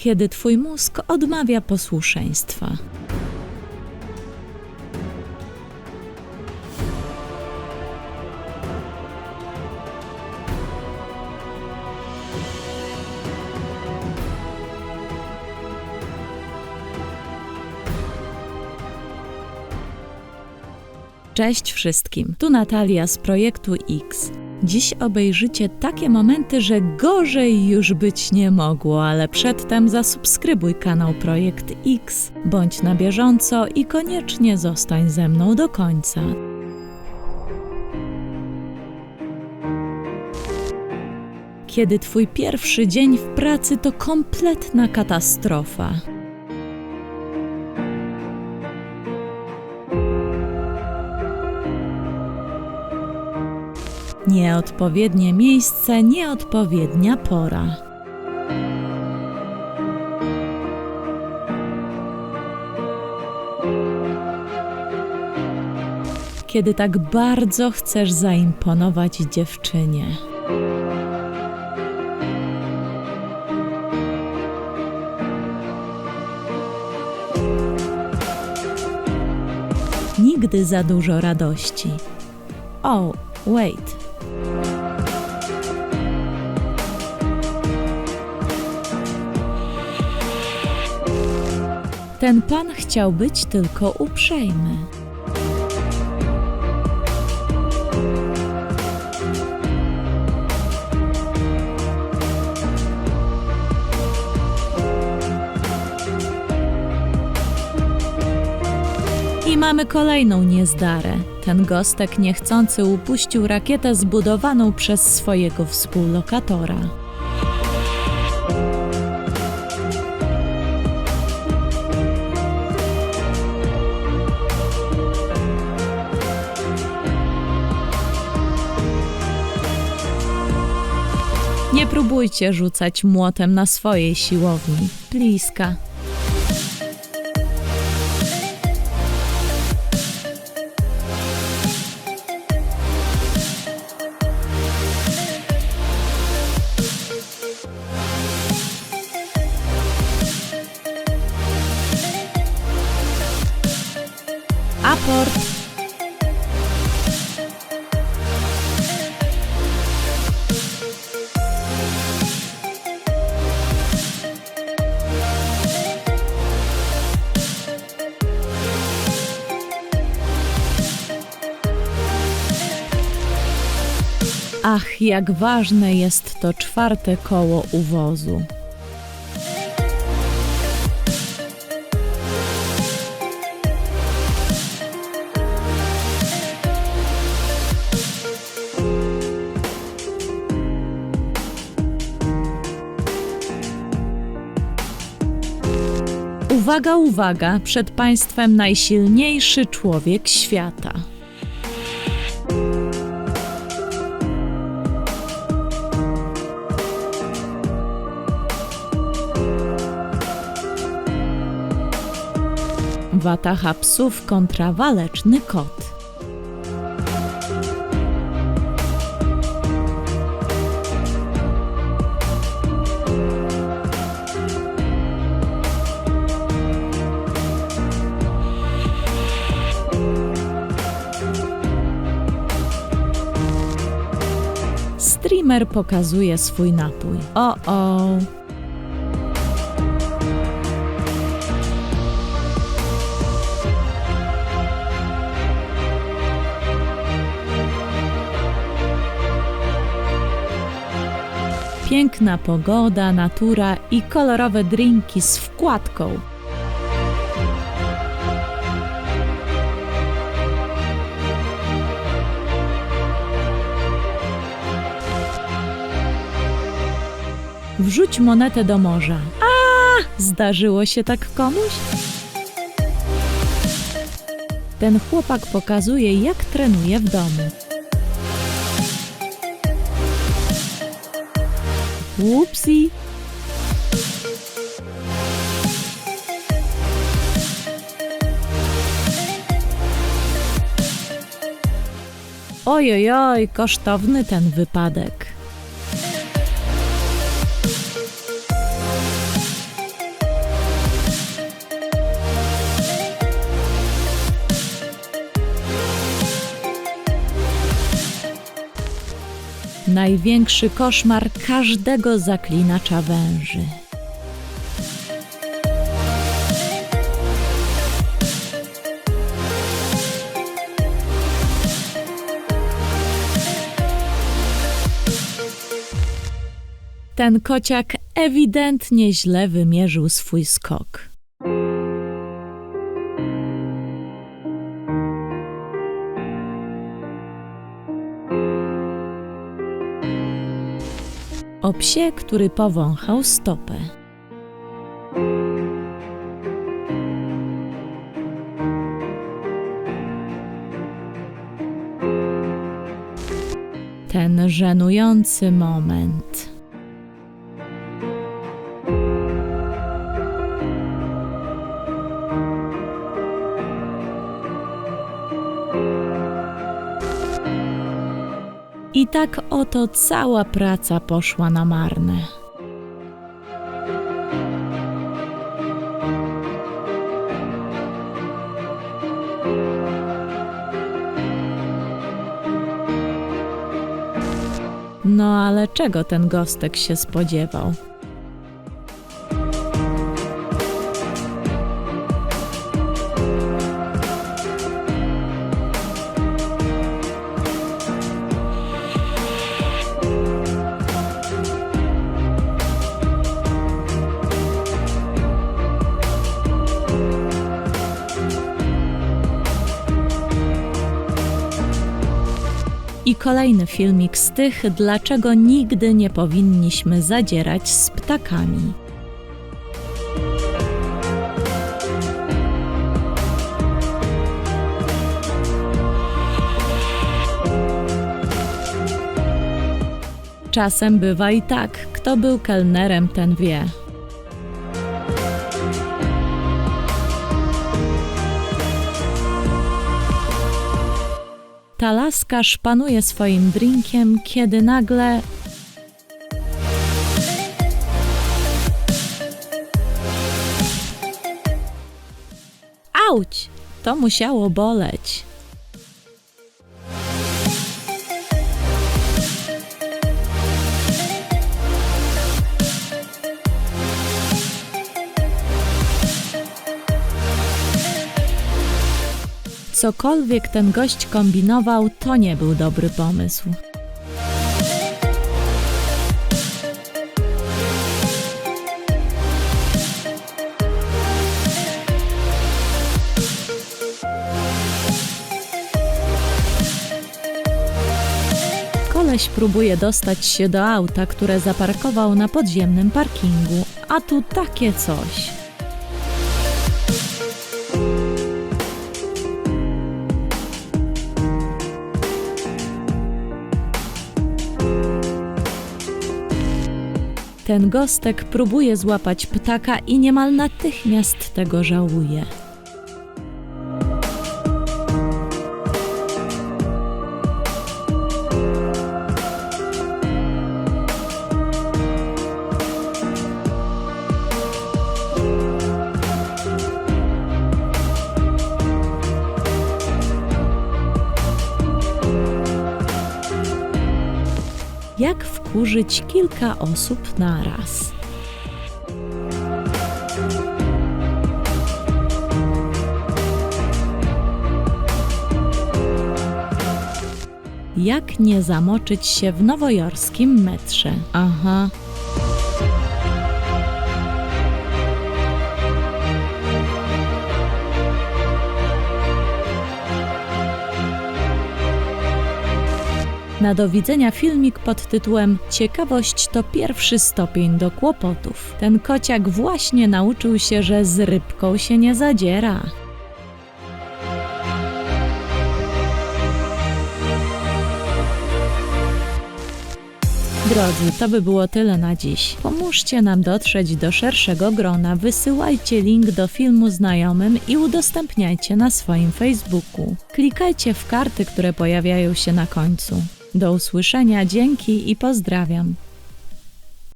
kiedy twój mózg odmawia posłuszeństwa. Cześć wszystkim, tu Natalia z projektu X. Dziś obejrzycie takie momenty, że gorzej już być nie mogło, ale przedtem zasubskrybuj kanał Projekt X, bądź na bieżąco i koniecznie zostań ze mną do końca. Kiedy twój pierwszy dzień w pracy to kompletna katastrofa. Nieodpowiednie miejsce, nieodpowiednia pora. Kiedy tak bardzo chcesz zaimponować dziewczynie. Nigdy za dużo radości. Oh, wait. Ten pan chciał być tylko uprzejmy. I mamy kolejną niezdarę. Ten gostek niechcący upuścił rakietę zbudowaną przez swojego współlokatora. Nie próbujcie rzucać młotem na swojej siłowni. Bliska. Aport. Ach, jak ważne jest to czwarte koło uwozu. Uwaga, uwaga, przed Państwem najsilniejszy człowiek świata. Wataha psów kontra waleczny kot. Streamer pokazuje swój napój. O, o. Piękna pogoda, natura i kolorowe drinki z wkładką. Wrzuć monetę do morza. A, zdarzyło się tak komuś? Ten chłopak pokazuje, jak trenuje w domu. Upsi. Ojojoj, kosztowny ten wypadek. Największy koszmar każdego zaklinacza węży. Ten kociak ewidentnie źle wymierzył swój skok. O psie, który powąchał stopę. Ten żenujący moment. Tak oto cała praca poszła na marne. No ale czego ten gostek się spodziewał? I kolejny filmik z tych, dlaczego nigdy nie powinniśmy zadzierać z ptakami. Czasem bywa i tak, kto był kelnerem, ten wie. Ta laska szpanuje swoim drinkiem, kiedy nagle. Auć! To musiało boleć. Cokolwiek ten gość kombinował, to nie był dobry pomysł. Koleś próbuje dostać się do auta, które zaparkował na podziemnym parkingu, a tu takie coś. Ten gostek próbuje złapać ptaka i niemal natychmiast tego żałuje. Wkurzyć kilka osób na raz? Jak nie zamoczyć się w nowojorskim metrze? Aha. Na do widzenia filmik pod tytułem Ciekawość to pierwszy stopień do kłopotów. Ten kociak właśnie nauczył się, że z rybką się nie zadziera. Drodzy, to by było tyle na dziś. Pomóżcie nam dotrzeć do szerszego grona, wysyłajcie link do filmu znajomym i udostępniajcie na swoim Facebooku. Klikajcie w karty, które pojawiają się na końcu. Do usłyszenia, dzięki i pozdrawiam.